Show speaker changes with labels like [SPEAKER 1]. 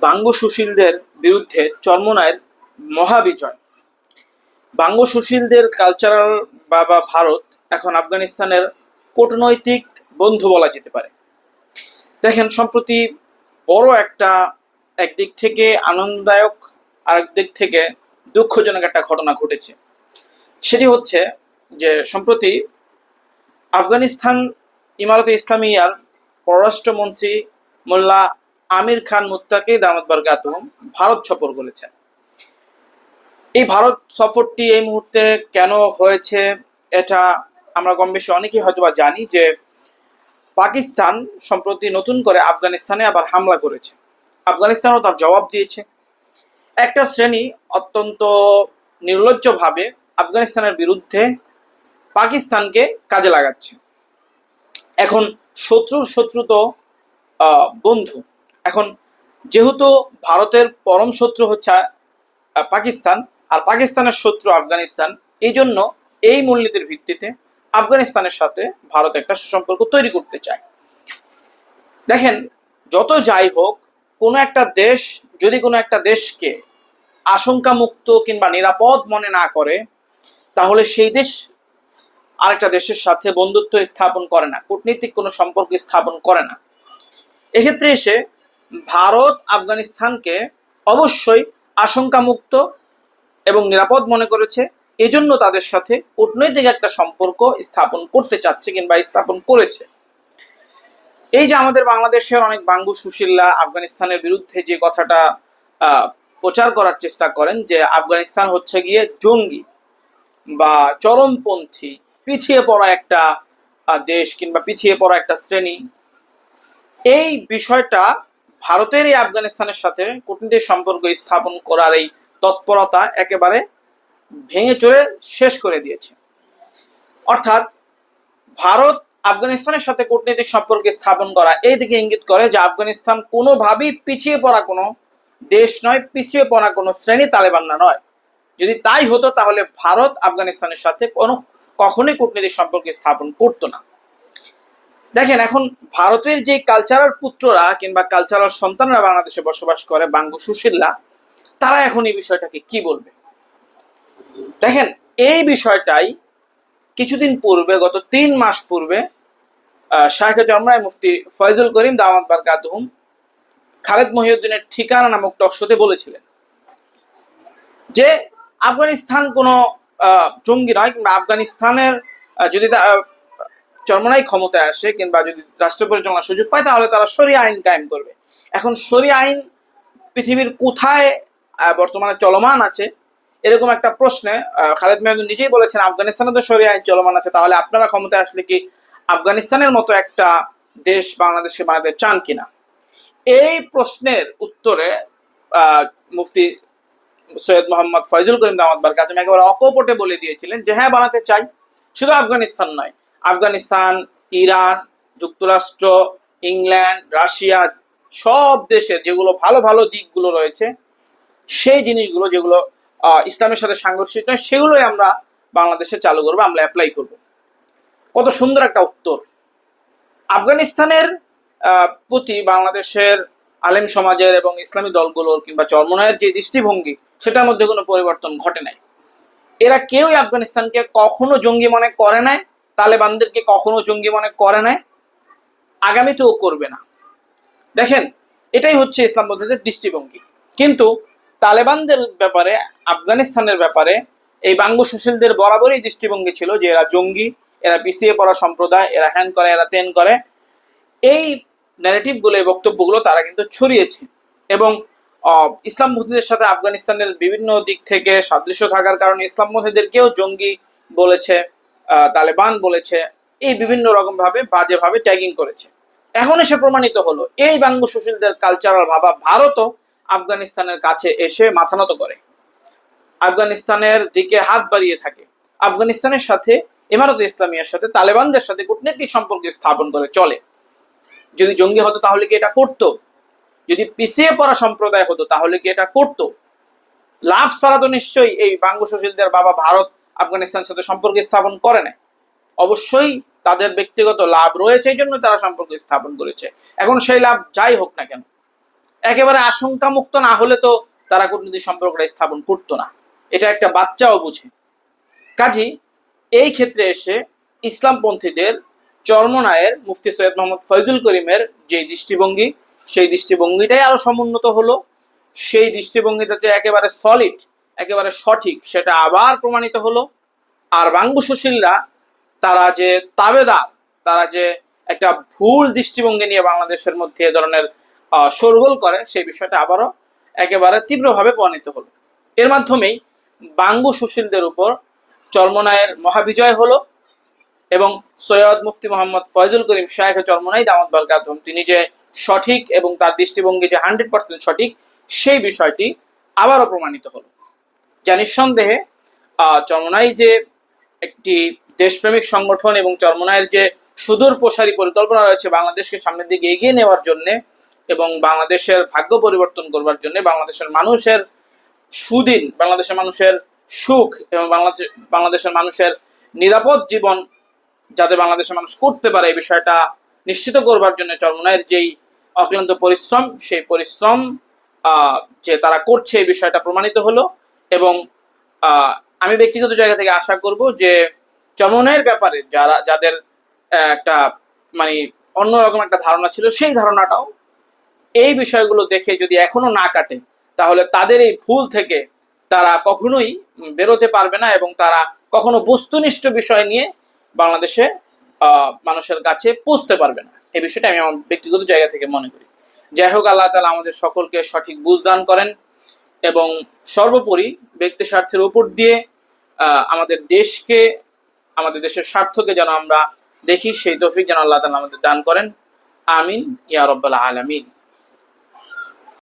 [SPEAKER 1] বাঙ্গ সুশীলদের বিরুদ্ধে চর্মনায়ের মহাবিজয়। বাঙ্গ সুশীলদের কালচারাল বা বা ভারত এখন আফগানিস্তানের কূটনৈতিক বন্ধু বলা যেতে পারে। দেখেন, সম্প্রতি বড় একটা একদিক থেকে আনন্দদায়ক আরেক দিক থেকে দুঃখজনক একটা ঘটনা ঘটেছে। সেটি হচ্ছে যে, সম্প্রতি আফগানিস্তান ইমারতে ইসলামিয়ার পররাষ্ট্রমন্ত্রী মোল্লা আমির খান মুত্তাকি দামদ বারকাতুম ভারত সফর করেছেন। এই ভারত সফরটি এই মুহূর্তে কেন হয়েছে এটা আমরা কম বেশি অনেকেই হয়তোবা জানি যে পাকিস্তান সম্প্রতি নতুন করে আফগানিস্তানে আবার হামলা করেছে। আফগানিস্তানও তার জবাব দিয়েছে। একটা শ্রেণি অত্যন্ত নির্লজ্জভাবে আফগানিস্তানের বিরুদ্ধে পাকিস্তানকে কাজে লাগাচ্ছে। এখন শত্রুর শত্রু তো বন্ধু। এখন যেহেতু ভারতের পরম শত্রু হচ্ছে পাকিস্তান, আর পাকিস্তানের শত্রু আফগানিস্তান, এই জন্য এই মূলনীতির ভিত্তিতে আফগানিস্তানের সাথে ভারত একটা সুসম্পর্ক তৈরি করতে চায়। দেখেন, যত যাই হোক, কোনো একটা দেশ, যদি কোনো একটা দেশকে আশঙ্কামুক্ত কিংবা নিরাপদ মনে না করে, তাহলে সেই দেশ আরেকটা দেশের সাথে বন্ধুত্ব স্থাপন করে না, কূটনীতিক কোনো সম্পর্ক স্থাপন করে না। এক্ষেত্রে এসে ভারত আফগানিস্তানকে অবশ্যই আশঙ্কামুক্ত এবং নিরাপদ মনে করেছে। এজন্য তাদের সাথে কূটনৈতিক একটা সম্পর্ক স্থাপন করতে চাচ্ছে কিংবা স্থাপন করেছে। এই যে আমাদের বাংলাদেশের অনেক বাঙ্গু সুশীলরা আফগানিস্তানের বিরুদ্ধে যে কথাটা প্রচার করার চেষ্টা করেন যে আফগানিস্তান হচ্ছে গিয়ে জঙ্গি বা চরমপন্থী, পিছিয়ে পড়া একটা দেশ কিংবা পিছিয়ে পড়া একটা শ্রেণি। এই বিষয়টা ভারতের এই আফগানিস্তানের সাথে কূটনীতিক সম্পর্ক স্থাপন করার এই তৎপরতা একেবারে ভেঙে চড়ে শেষ করে দিয়েছে। অর্থাৎ ভারত আফগানিস্তানের সাথে কূটনৈতিক সম্পর্ক স্থাপন করা এই দিকে ইঙ্গিত করে যে আফগানিস্তান কোনোভাবেই পিছিয়ে পড়া কোনো দেশ নয়, পিছিয়ে পড়া কোনো শ্রেণি তালেবানরা নয়। যদি তাই হতো তাহলে ভারত আফগানিস্তানের সাথে কোনো কখনোই কূটনৈতিক সম্পর্ক স্থাপন করতো না। দেখেন, এখন ভারতের যে কালচারাল পুত্ররা কিংবা কালচারাল সন্তানরা বাংলাদেশে বসবাস করে, বাঙ্গু সুশীলরা, তারা এখন এই বিষয়টাকে কি বলবে? দেখেন, এই বিষয়টাই কিছুদিন পূর্বে, গত তিন মাস পূর্বে শাহেখ জমরায় মুফতি ফয়জুল করিম দাওয়াত বারকাতুহুম খালেদ মহিউদ্দিনের ঠিকানা নামক টকশোতে বলেছিলেন যে, আফগানিস্তান কোনো জঙ্গি নয় কিংবা আফগানিস্তানের যদি চরমনাই ক্ষমতায় আসে কিংবা যদি রাষ্ট্র পরিচালনার সুযোগ পায়, তাহলে তারা সরিয়া আইন কায়েম করবে। এখন সরিয়া আইন পৃথিবীর কোথায় বর্তমানে চলমান আছে, এরকম একটা প্রশ্নে খালেদ মেহদুল নিজেই বলেছেন, আফগানিস্তানে তো সরিয়া আইন চলমান আছে, তাহলে আপনারা ক্ষমতায় আসলে কি আফগানিস্তানের মতো একটা দেশ বাংলাদেশে বানাতে চান কিনা? এই প্রশ্নের উত্তরে মুফতি সৈয়দ মোহাম্মদ ফয়জুল করিম দামাত বারকাতুম একেবারে অকপটে বলে দিয়েছিলেন যে হ্যাঁ বানাতে চাই, শুধু আফগানিস্তান নয় আফগানিস্তান, ইরান, যুক্তরাষ্ট্র, ইংল্যান্ড, রাশিয়া সব দেশের যেগুলো ভালো ভালো দিকগুলো রয়েছে, সেই জিনিসগুলো যেগুলো ইসলামের সাথে সাংঘর্ষিক নয়, সেগুলোই আমরা বাংলাদেশে চালু করব, আমরা অ্যাপ্লাই করব। কত সুন্দর একটা উত্তর। আফগানিস্তানের প্রতি বাংলাদেশের আলেম সমাজের এবং ইসলামী দলগুলোর কিংবা চরমনায়ের যে দৃষ্টিভঙ্গি, সেটার মধ্যে কোনো পরিবর্তন ঘটে নাই। এরা কেউই আফগানিস্তানকে কখনো জঙ্গি মনে করে নাই তালেবানদেরকে কখনো জঙ্গি মনে করে নাই। আগামীতেও করবে না। দেখেন এটাই হচ্ছে ইসলামপন্থীদের দৃষ্টিভঙ্গি। কিন্তু তালেবানদের ব্যাপারে আফগানিস্তানের ব্যাপারে এই বাঙ্গু সুশীলদের বরাবরই দৃষ্টিভঙ্গি ছিল যে এরা জঙ্গি এরা পিছিয়ে পড়া সম্প্রদায় এরা হ্যান করে এরা তেন করে। এই ন্যারেটিভগুলো এই বক্তব্যগুলো তারা কিন্তু ছড়িয়েছে। এবং আহ, ইসলামপন্থীদের সাথে আফগানিস্তানের বিভিন্ন দিক থেকে সাদৃশ্য থাকার কারণে ইসলাম ইসলামপন্থীদেরকেও জঙ্গি বলেছে তালেবান বলেছে, এই বিভিন্ন রকম ভাবে বাজে ভাবে ট্যাগিং করেছে। এখন এসে প্রমাণিত হলো, এই বাঙ্গু সুশীলদের কালচারাল ভাবা ভারতও আফগানিস্তানের কাছে এসে মাথা নত করে। আফগানিস্তানের দিকে হাত বাড়িয়ে থাকে। আফগানিস্তানের সাথে ইমারত ইসলামিয়ার সাথে, তালেবানদের সাথে কূটনৈতিক সম্পর্ক স্থাপন করে চলে। যদি জঙ্গি হতো তাহলে কি এটা করতো? যদি পিছিয়ে পড়া সম্প্রদায় হতো তাহলে কি এটা করতো? লাভ ছাড়া তো নিশ্চয়ই এই বাঙ্গু সুশীলদের বাবা ভারত আফগানিস্তানের সাথে সম্পর্ক স্থাপন করে না অবশ্যই তাদের ব্যক্তিগত লাভ রয়েছে, এই জন্য তারা সম্পর্ক স্থাপন করেছে। এখন সেই লাভ যাই হোক না কেন, একেবারে আশঙ্কা মুক্ত না হলে তো তারা কূটনৈতিক সম্পর্কটা স্থাপন করতো না। এটা একটা বাচ্চাও বুঝে। কাজী, এই ক্ষেত্রে এসে ইসলামপন্থীদের চরমনায়ের মুফতি সৈয়দ মোহাম্মদ ফয়জুল করিমের যে দৃষ্টিভঙ্গি, সেই দৃষ্টিভঙ্গিটাই আরও সমুন্নত হলো। সেই দৃষ্টিভঙ্গিটা যে একেবারে সলিড একেবারে সঠিক সেটা আবার প্রমাণিত হলো। আর বাঙ্গু সুশীলরা তারা যে তাবেদার তারা যে একটা ভুল দৃষ্টিভঙ্গি নিয়ে বাংলাদেশের মধ্যে এ ধরনের আহ, শোরগোল করে সেই বিষয়টা আবারও একেবারে তীব্রভাবে প্রমাণিত হলো। এর মাধ্যমেই বাঙ্গু সুশীলদের উপর চর্মনায়ের মহাবিজয় হলো এবং সৈয়দ মুফতি মোহাম্মদ ফয়জুল করিম শাহেখ চর্মনাই দামদ বালকাতম তিনি যে সঠিক এবং তার দৃষ্টিভঙ্গি যে হান্ড্রেড পার্সেন্ট সঠিক সেই বিষয়টি আবারও প্রমাণিত হলো। যা নিঃসন্দেহে চরমনাই যে একটি দেশপ্রেমিক সংগঠন এবং চরমনায়ের যে সুদূর প্রসারী পরিকল্পনা রয়েছে বাংলাদেশকে সামনের দিকে এগিয়ে নেওয়ার জন্য এবং বাংলাদেশের ভাগ্য পরিবর্তন করবার জন্য বাংলাদেশের মানুষের সুদিন, বাংলাদেশের মানুষের সুখ এবং বাংলাদেশ, বাংলাদেশের মানুষের নিরাপদ জীবন যাতে বাংলাদেশের মানুষ করতে পারে এই বিষয়টা নিশ্চিত করবার জন্য চরমনায়ের যেই অক্লান্ত পরিশ্রম, সেই পরিশ্রম যে তারা করছে এই বিষয়টা প্রমাণিত হলো। এবং আমি ব্যক্তিগত জায়গা থেকে আশা করব যে চরমনায়ের ব্যাপারে যারা, যাদের একটা মানে অন্যরকম একটা ধারণা ছিল, সেই ধারণাটাও এই বিষয়গুলো দেখে যদি এখনও না কাটে, তাহলে তাদের এই ভুল থেকে তারা কখনোই বেরোতে পারবে না এবং তারা কখনো বস্তুনিষ্ঠ বিষয় নিয়ে বাংলাদেশে মানুষের কাছে পৌঁছতে পারবে না। এই বিষয়টা আমি আমার ব্যক্তিগত জায়গা থেকে মনে করি। যাই হোক, আল্লাহ তালা আমাদের সকলকে সঠিক বুঝ দান করেন। এবং সর্বোপরি ব্যক্তি স্বার্থের উপর দিয়ে আমাদের দেশকে, আমাদের দেশের স্বার্থকে যেন আমরা দেখি, সেই তফিক যেন আল্লাহ তালা আমাদের দান করেন। আমিন। ইয়া রব্বাল আলামিন।